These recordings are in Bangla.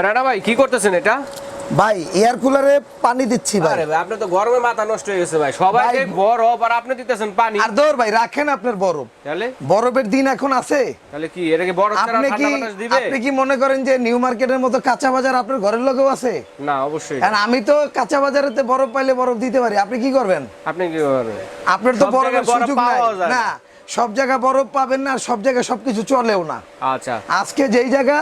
রানা ভাই কি করতেছেন এটা? ভাই এয়ার কুলারে পানি দিচ্ছি ভাই। আরে ভাই আপনি তো গরমে মাথা নষ্ট হয়ে গেছে ভাই। সবাই যে বরফ আর আপনি দিতেছেন পানি। আর দৌড় ভাই রাখেন আপনার বরফ। তাহলে? বরফের দিন এখন আছে। তাহলে কি এটা কি বরফ ছাড়া ঠান্ডা বাতাস দিবে? আপনি কি মনে করেন যে নিউ মার্কেটের মতো কাঁচা বাজার আপনার ঘরের লোকেও আছে? না অবশ্যই কারণ আমি তো কাঁচা বাজারেতে বরফ পাইলে বরফ দিতে পারি। আপনি কি করবেন? আপনি কি করবেন? আপনার তো বরফের সুযোগ নাই। না সব জায়গায় বরফ পাবেন না আর সব জায়গায় সবকিছু চলেও না। আচ্ছা। আজকে যেই জায়গা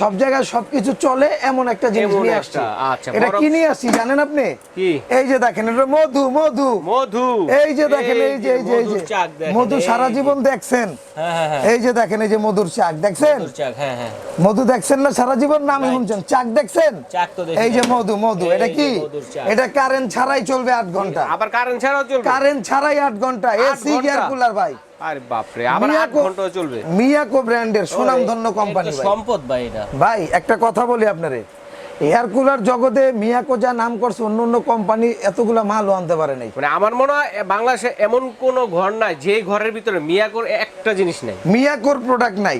সব জায়গায় সবকিছু চলে এমন একটা জিনিস নিয়ে আসছি। আচ্ছা, এটা কি নিয়ে আসছি জানেন আপনি? এই যে দেখেন এটা মধু মধু। মধু। এই যে দেখেন এই যে এই যে এই যে। মধু সারা জীবন দেখছেন। হ্যাঁ হ্যাঁ হ্যাঁ। এই যে দেখেন এই যে মধুর চাক দেখছেন? মধু দেখছেন না সারা জীবন? নামে শুনছেন। চাক দেখছেন? এই যে মধু মধু এটা কি? এটা কারেন্ট ছাড়াই চলবে আট ঘণ্টা। আবার কারেন্ট ছাড়াও চলবে? কারেন্ট ছাড়াই আট ঘণ্টা। এসি? এয়ার কুলার ভাই। আরে বাপরে আবার মিয়াকো- ঘণ্টা চলবে। মিয়াকো ব্র্যান্ডের সুনামধন্য কোম্পানি ভাই। সম্পদ ভাই এটা। ভাই একটা কথা বলি আপনারে। এয়ার কুলার জগতে মিয়াকো যা নাম করছে অন্য অন্য কোম্পানি এতগুলা মালও আনতে পারে নাই। মানে আমার মনে হয় বাংলাদেশে এমন কোন ঘর নাই যে ঘরের ভিতরে মিয়াকোর একটা জিনিস নাই। মিয়াকোর প্রোডাক্ট নাই।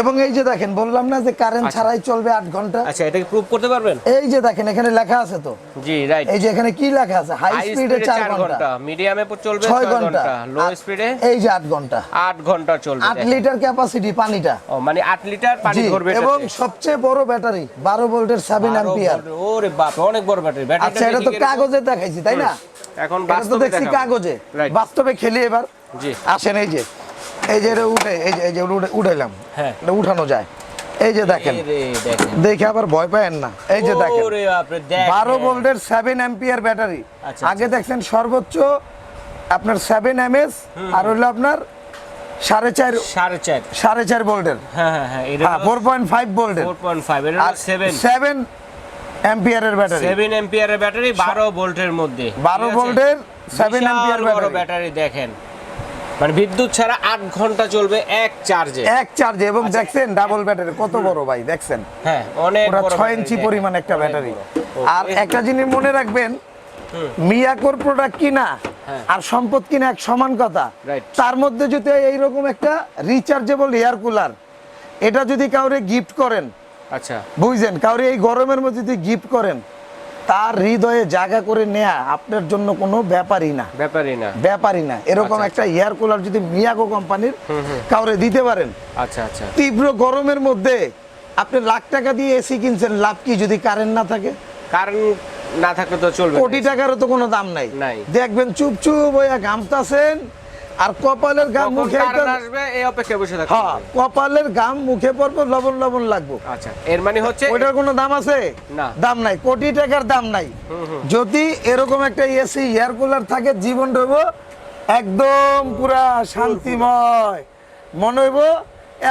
এবং এই যে দেখেন বললাম না যে কারেন্ট ছাড়াই চলবে আট ঘণ্টা? আচ্ছা এটা কি করতে পারবেন? এই যে দেখেন এখানে লেখা আছে তো। জি রাইট এই যে এখানে কি লেখা আছে? হাই স্পিডে স্পিডে চার 4 ঘণ্টা। মিডিয়ামে চলবে ছয় 6 ঘণ্টা। লো স্পিডে এই যে আট ঘণ্টা। 8 ঘণ্টা চলবে। আট লিটার ক্যাপাসিটি পানিটা। ও মানে 8 লিটার পানি ধরবে এবং সবচেয়ে বড় ব্যাটারি বারো ভোল্টের সেভেন 12 অ্যাম্পিয়ার ওরে বাপ অনেক বড় ব্যাটারি ব্যাটারি আচ্ছা এটা তো কাগজে দেখাইছি তাই না? এখন বাস্তবে দেখছি কাগজে। বাস্তবে খেলি এবার। জি। আসেন এই যে এই যে এটা উঠে এই যে এই যে উঠাইলাম। হ্যাঁ। এটা উঠানো যায়। এই যে দেখেন। দেখে আবার ভয় পায়েন না। এই যে দেখেন। বারো ভোল্টের সেভেন অ্যাম্পিয়ার ব্যাটারি। আচ্ছা, আগে দেখছেন সর্বোচ্চ আপনার সেভেন এমএস আর হলো আপনার সাড়ে চার সাড়ে চার। সাড়ে চার ভোল্টের। হ্যাঁ হ্যাঁ ফোর পয়েন্ট ফাইভ ভোল্টের। Four point five seven seven অ্যাম্পিয়ারের ব্যাটারি। সেভেন এম্পিয়ারের ব্যাটারি বারো ভোল্টের মধ্যে 12 ভোল্টের 7 অ্যাম্পিয়ার ব্যাটারি। ব্যাটারি দেখেন। মানে বিদ্যুৎ ছাড়া আট ঘণ্টা চলবে এক চার্জে এক চার্জে এবং দেখছেন ডাবল ব্যাটারি কত বড় ভাই দেখছেন? হ্যাঁ অনেক বড় ছয় ইঞ্চি পরিমাণ একটা ব্যাটারি। আর একটা জিনিস মনে রাখবেন মিয়াকোর প্রোডাক্ট কিনা হ্যাঁ। আর সম্পদ কিনা এক সমান কথা। তার মধ্যে যদি এইরকম একটা রিচার্জেবল এয়ার কুলার এটা যদি কাউরে গিফট করেন আচ্ছা। বুঝছেন? কাউরে এই গরমের মধ্যে যদি গিফট করেন তার হৃদয়ে জায়গা করে নেয়া আপনার জন্য কোনো ব্যাপারই না। ব্যাপারই না। ব্যাপারই না। এরকম আচ্ছা, একটা এয়ার কুলার যদি মিয়াগো কোম্পানির কাউরে দিতে পারেন। আচ্ছা আচ্ছা। তীব্র গরমের মধ্যে আপনি লাখ টাকা দিয়ে এসি কিনছেন লাভ কি যদি কারেন্ট না থাকে? কারেন্ট না থাকলে তো চলবে কোটি টাকারও তো কোনো দাম নাই। দেখবেন চুপ চুপ হইয়া ঘামতাছেন আর কপালের গাম মুখে আসবে এই অপেক্ষায় বসে থাকো। হ্যাঁ কপালের গাম মুখে পড়ব লবণ লবণ লাগবো। আচ্ছা এর মানে হচ্ছে ওইটার কোনো দাম আছে? না। দাম নাই কোটি টাকার দাম নাই। যদি এরকম একটা এসি এয়ার কুলার থাকে জীবন রইব একদম পুরা শান্তিময়। মনে হইব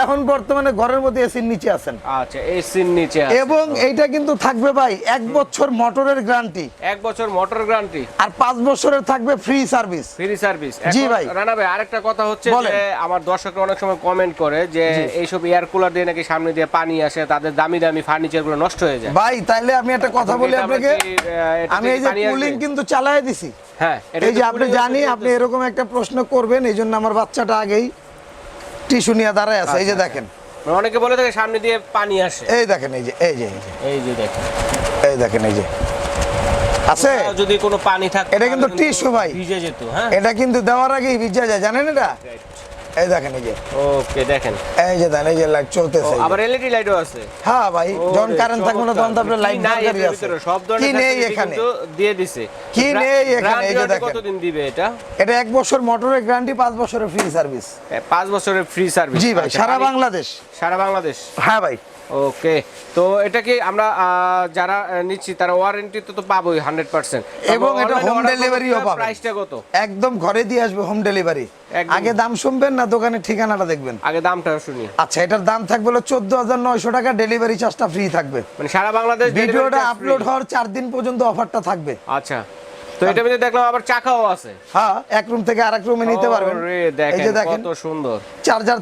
এখন বর্তমানে ঘরের মধ্যে এসির নিচে আছেন। আচ্ছা এসির নিচে। এবং এইটা কিন্তু থাকবে ভাই এক বছর মোটরের গ্যারান্টি। এক বছর মোটর গ্যারান্টি। আর পাঁচ বছরের থাকবে ফ্রি সার্ভিস ফ্রি সার্ভিস জি ভাই। রানা ভাই আরেকটা কথা হচ্ছে যে আমার দর্শকরা অনেক সময় কমেন্ট করে যে এইসব এয়ার কুলার দিয়ে নাকি সামনে দিয়ে পানি আসে তাদের দামি দামি ফার্নিচারগুলো নষ্ট হয়ে যায়। ভাই তাইলে আমি একটা কথা বলি আপনাকে। আমি এই যে কুলিং কিন্তু চালায় দিছি। হ্যাঁ এটা এই যে আপনি জানি আপনি এরকম একটা প্রশ্ন করবেন এই জন্য আমার বাচ্চাটা আগেই টিস্যু নিয়ে দাঁড়ায় আছে এই যে আচ্ছা, দেখেন। মানে অনেকে বলে থাকে সামনে দিয়ে পানি আসে। এই দেখেন এই যে এই যে এই যে। দেখেন। এই দেখেন এই যে। আছে? যদি কোনো পানি থাকে এটা কিন্তু টিস্যু ভাই। ভিজে যেত হ্যাঁ? এটা কিন্তু দেওয়ার আগেই ভিজে যায় জানেন এটা? এই দেখেন এই যে। ওকে দেখেন। এই যে দেখেন এই যে লাইট চলতেছে আবার এলইডি লাইটও আছে। হ্যাঁ ভাই যখন কারেন্ট থাকবে না তখন তো আপনার লাইট আছে। ভিতরে? সব ধরনের কি নেই এখানে? দিয়ে দিছে। কি নেই এখানে? এই যে দেখেন। কতদিন দিবে এটা? এটা এক বছর মোটরের গ্যারান্টি পাঁচ বছরের ফ্রি সার্ভিস বছরের ফ্রি সার্ভিস জি ভাই সারা বাংলাদেশ। সারা বাংলাদেশ? হ্যাঁ ভাই। ওকে তো এটা কি আমরা যারা নিচ্ছি তারা ওয়ারেন্টি তো তো পাবোই হান্ড্রেড পার্সেন্ট এবং এটা home delivery ও পাবেন। প্রাইসটা কত? একদম ঘরে দিয়ে আসবে হোম ডেলিভারি। আগে দাম শুনবেন না দোকানের ঠিকানাটা দেখবেন। আগে দামটা শুনি। আচ্ছা এটার দাম থাকবে হলো চোদ্দ হাজার নয়শো টাকা ডেলিভারি চার্জটা ফ্রি থাকবে। মানে সারা বাংলাদেশ ভিডিওটা আপলোড হওয়ার চার দিন পর্যন্ত অফারটা থাকবে। আচ্ছা। তো এটা মধ্যে দেখলাম আবার চাকাও আছে। হ্যাঁ এক রুম থেকে আরেক রুমে নিতে পারবেন। এই দেখেন যে দেখেন কত সুন্দর। চার্জার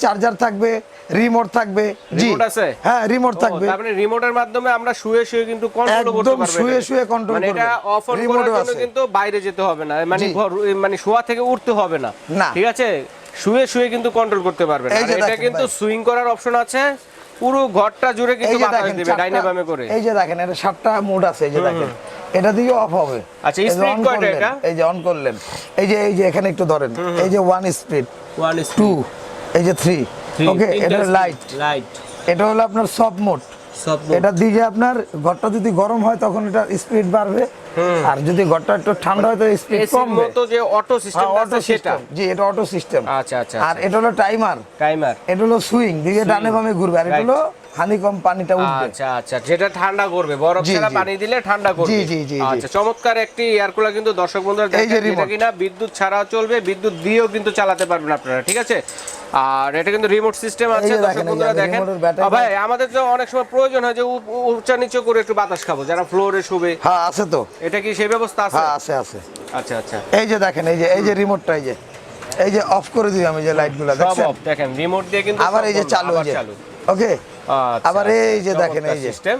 চার্জার থাকবে রিমোট থাকবে। রিমোট আছে? হ্যাঁ রিমোট থাকবে। মানে রিমোটের মাধ্যমে আমরা শুয়ে শুয়ে কিন্তু কন্ট্রোল করতে একদম পারব শুয়ে। শুয়ে control মানে এটা অফ অন করার জন্য কিন্তু বাইরে যেতে হবে না। মানে মানে শোয়া থেকে উঠতে হবে না। ঠিক আছে? শুয়ে শুয়ে কিন্তু কন্ট্রোল করতে পারবেন এটা কিন্তু। সুইং করার অপশন আছে। পুরো ঘরটা জুড়ে কিন্তু বাতাস দিবে চারটা- ডাইনে বামে করে। এই যে দেখেন এটা সাতটা মোড আছে এই যে দেখেন। এটা দিয়ে অফ হবে। আচ্ছা, speed কয়টা করলেন, এটা? এই যে অন করলেন। এই যে এই যে এখানে একটু ধরেন এই যে ওয়ান স্পিড ওয়ান টু এই যে থ্রি ওকে এটা লাইট লাইট এটা হলো আপনার সফট মোড এটা দিয়ে আপনার ঘরটা যদি গরম হয় তখন এটা স্পিড বাড়বে। আর যদি ঘরটা একটু ঠান্ডা হয় তো স্পিড কমবে। মতো যে অটো সিস্টেম অটো আছে সেটা। সিস্টেম জি এটা অটো সিস্টেম আচ্ছা আচ্ছা আর এটা হলো টাইমার টাইমার এটা হলো সুইং দিয়ে ডানে বামে ঘুরবে। আর এটা. হলো হানিকম পানিটা উঠবে। আচ্ছা আচ্ছা যেটা ঠান্ডা করবে বরফ ছাড়া পানি দিলে ঠান্ডা করবে। জি, জি, জি। আচ্ছা চমৎকার একটি এয়ার কুলার কিন্তু দর্শক বন্ধুরা দেখেন কিনা বিদ্যুৎ ছাড়াও চলবে বিদ্যুৎ দিয়েও কিন্তু চালাতে পারবেন আপনারা ঠিক আছে? আর এটা কিন্তু রিমোট সিস্টেম আছে দর্শক দেখেন, বন্ধুরা দেখেন। ভাই আমাদের তো অনেক সময় প্রয়োজন হয় যে উ- উ- উঁচা নিচু করে একটু বাতাস খাব যারা ফ্লোরে শুবে। হ্যাঁ আছে তো। এটা কি সেই ব্যবস্থা আছে? হ্যাঁ আছে আছে। আচ্ছা আচ্ছা। এই যে দেখেন এই যে এই যে রিমোটটা এই যে এই যে অফ করে দিই আমি যে লাইটগুলো সব দেখছেন? off, দেখেন রিমোট দিয়ে কিন্তু আবার এই যে চালু ওকে আবার এই যে দেখেন এই যে সিস্টেম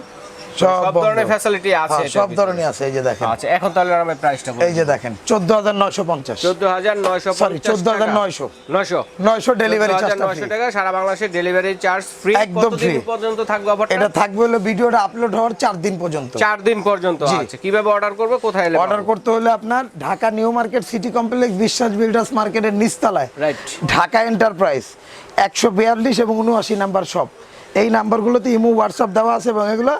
সব সব ধরনের ফ্যাসিলিটি আছে হ্যাঁ, সব ধরনের আছে এই যে দেখেন। আচ্ছা এখন তাহলে আমি প্রাইসটা এই যে দেখেন চোদ্দ হাজার নয়শো পঞ্চাশ। চোদ্দ হাজার নয়শো সরি চোদ্দ হাজার নয়শো। নয়শো। নয়শো ডেলিভারি চার্জটা নয়শো টাকা সারা বাংলাদেশে ডেলিভারি চার্জ ফ্রি একদম free। পর্যন্ত থাকবে অফারটা এটা থাকবে হলো ভিডিওটা আপলোড হওয়ার চার দিন পর্যন্ত। চার দিন পর্যন্ত আচ্ছা কীভাবে অর্ডার করব? কোথায় এলে অর্ডার করতে হলে আপনার Dhaka new market city complex Biswas builders মার্কেটের নিচতলায়। রাইট ঢাকা এন্টারপ্রাইজ একশো বিয়াল্লিশ এবং উনআশি নাম্বার শপ এই নাম্বারগুলোতে ইমো হোয়াটসঅ্যাপ দেওয়া আছে এবং এগুলো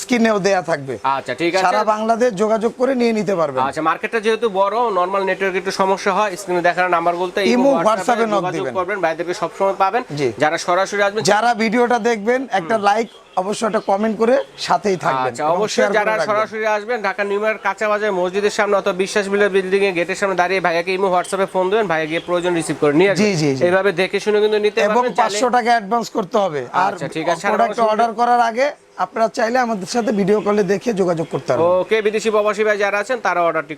স্ক্রিনেও দেয়া থাকবে। আচ্ছা ঠিক আছে। সারা বাংলাদেশ যোগাযোগ করে নিয়ে নিতে পারবে আচ্ছা মার্কেটটা যেহেতু বড় নরমাল নেটওয়ার্ক একটু সমস্যা হয় স্ক্রিনে দেখার বলতে ইমো, হোয়াটসঅ্যাপে নক দিবেন। করবেন ভাইদেরকে সবসময় পাবেন। যারা সরাসরি আসবেন যারা ভিডিওটা দেখবেন একটা লাইক অবশ্যই একটা কমেন্ট করে সাথেই থাকবেন আচ্ছা অবশ্যই যারা সরাসরি আসবেন ঢাকা নিউমার্ক কাঁচা বাজার মসজিদের সামনে অথবা বিশ্বাস বিল্ডার বিল্ডিং এর গেটের সামনে দাঁড়িয়ে ভাইয়াকে ইমো হোয়াটসঅ্যাপে ফোন দেবেন ভাইয়া গিয়ে প্রয়োজন রিসিভ করে নিয়ে জি, জি। এইভাবে দেখে শুনে কিন্তু নিতে এবং পারবেন পাঁচশো টাকা অ্যাডভান্স করতে হবে আর আচ্ছা, ঠিক আছে। প্রোডাক্ট অর্ডার করার আগে আপনারা চাইলে আমাদের সাথে ভিডিও কলে দেখে যোগাযোগ করতে পারবেন ওকে বিদেশি প্রবাসী ভাই যারা আছেন তারা অর্ডারটি